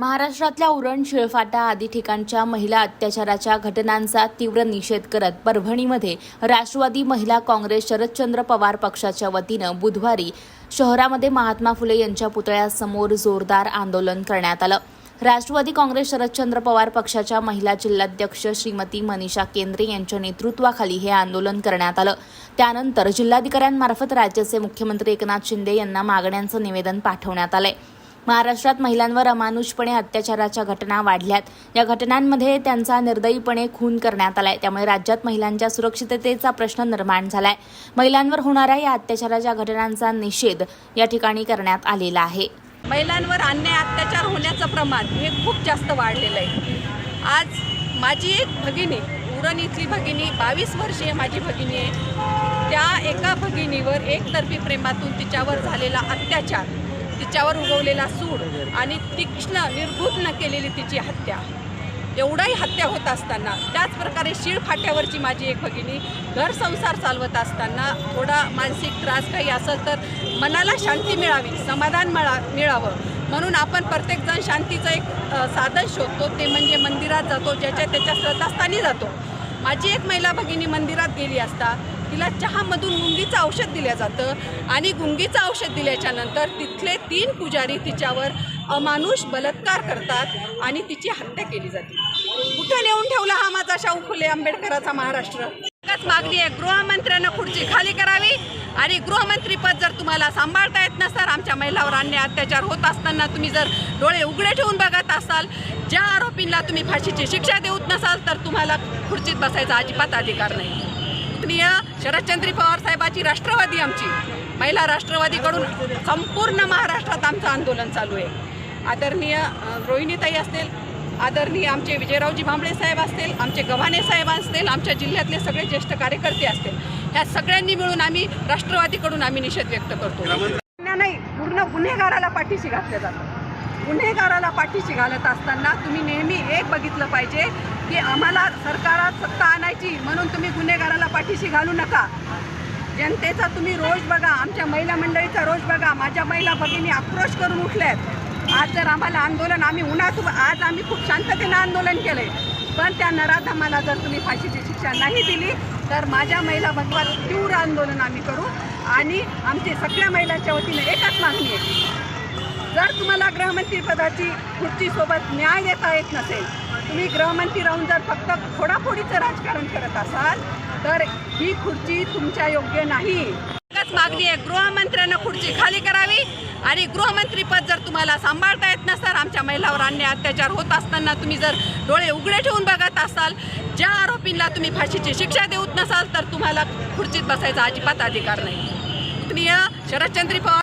महाराष्ट्रातल्या उरण शिळफाटा आदी ठिकाणच्या महिला अत्याचाराच्या घटनांचा तीव्र निषेध करत परभणीमध्ये राष्ट्रवादी महिला काँग्रेस शरदचंद्र पवार पक्षाच्या वतीनं बुधवारी शहरामध्ये महात्मा फुले यांच्या पुतळ्यासमोर जोरदार आंदोलन करण्यात आलं. राष्ट्रवादी काँग्रेस शरदचंद्र पवार पक्षाच्या महिला जिल्हाध्यक्ष श्रीमती मनीषा केंद्रे यांच्या नेतृत्वाखाली हे आंदोलन करण्यात आलं. त्यानंतर जिल्हाधिकाऱ्यांमार्फत राज्याचे मुख्यमंत्री एकनाथ शिंदे यांना मागण्यांचं निवेदन पाठवण्यात आलंय. महाराष्ट्रात महिलांवर अमानुषपणे अत्याचाराच्या घटना वाढल्यात. या घटनांमध्ये त्यांचा निर्दयीपणे खून करण्यात आलाय. त्यामुळे राज्यात महिलांच्या सुरक्षिततेचा प्रश्न निर्माण झालाय. महिलांवर होणाऱ्या या अत्याचाराच्या घटनांचा निषेध या ठिकाणी करण्यात आलेला आहे. महिलांवर अन्याय अत्याचार होण्याचं प्रमाण हे खूप जास्त वाढलेलं आहे. आज माझी एक भगिनी उरण इथली भगिनी बावीस वर्षीय माझी भगिनी आहे. त्या एका भगिनीवर एकतर्फी प्रेमातून तिच्यावर झालेला अत्याचार तिच्यावर उगवलेला सूड आणि तीक्ष्ण निर्भूतनं केलेली तिची हत्या. एवढाही हत्या होत असताना त्याच प्रकारे शीळ फाट्यावरची माझी एक भगिनी घर संसार चालवत असताना थोडा मानसिक त्रास काही असेल तर मनाला शांती मिळावी समाधान मिळा मिळावं. म्हणून आपण प्रत्येकजण शांतीचं एक साधन शोधतो ते म्हणजे मंदिरात जातो ज्याच्या त्याच्या श्रद्धास्थानी जातो. माझी एक महिला भगिनी मंदिरात गेली असता तिला चहामधून गुंगीचं औषध दिलं जातं आणि गुंगीचं औषध दिल्याच्या नंतर तिथले तीन पुजारी तिच्यावर अमानुष बलात्कार करतात आणि तिची हत्या केली जाते. कुठे नेऊन ठेवला हा माझा शाहू फुले आंबेडकराचा महाराष्ट्र? एकच मागणी आहे गृहमंत्र्यांना खुर्ची खाली करावी आणि गृहमंत्रीपद जर तुम्हाला सांभाळता येत नसणार आमच्या महिलावर अन्याय अत्याचार होत असताना तुम्ही जर डोळे उघडे ठेवून बघत असाल ज्या आरोपींना तुम्ही फाशीची शिक्षा देऊत नसाल तर तुम्हाला खुर्चीत बसायचा अजिबात अधिकार नाही. माननीय शरदचंद्री पवार साहेबाची राष्ट्रवादी आमची. महिला राष्ट्रवादीकडून संपूर्ण महाराष्ट्रात आमचं आंदोलन चालू आहे. आदरणीय रोहिणीताई असतील आदरणीय आमचे विजयरावजी भांबळे साहेब असतील आमचे गव्हाणे साहेब असतील आमच्या जिल्ह्यातले सगळे ज्येष्ठ कार्यकर्ते असतील ह्या सगळ्यांनी मिळून आम्ही राष्ट्रवादीकडून आम्ही निषेध व्यक्त करतो. नाही पूर्ण गुन्हेगाराला पाठीशी घातलं जातं गुन्हेगाराला पाठीशी घालत असताना तुम्ही नेहमी एक बघितलं पाहिजे की आम्हाला सरकारात सत्ता आणायची म्हणून तुम्ही गुन्हेगाराला पाठीशी घालू नका. जनतेचा तुम्ही रोज बघा आमच्या महिला मंडळीचा रोज बघा माझ्या महिला भगिनी आक्रोश करून उठल्यात. आज जर आम्हाला आंदोलन आम्ही उन्हात आज आम्ही खूप शांततेनं आंदोलन केलंय. पण त्या नराधमाला जर तुम्ही फाशीची शिक्षा नाही दिली तर माझ्या महिला भगवान तीव्र आंदोलन आम्ही करू. आणि आमची सगळ्या महिलांच्या वतीने एकच मागणी आहे. जर तुम्हाला गृहमंत्री पदाची खुर्चीसोबत न्याय देता येत नसेल तुम्ही गृहमंत्री राहून जर फक्त फोडाफोडीचं राजकारण करत असाल तर ही खुर्ची तुमच्या योग्य नाही. एकच मागणी आहे गृहमंत्र्यांना खुर्ची खाली करावी आणि गृहमंत्रीपद जर तुम्हाला सांभाळता येत नसणार आमच्या महिलावर अन्याय अत्याचार होत असताना तुम्ही जर डोळे उघडे ठेवून बघत असाल ज्या आरोपींना तुम्ही फाशीची शिक्षा देऊत नसाल तर तुम्हाला खुर्चीत बसायचा अजिबात अधिकार नाही. माननीय शरदचंद्री पवार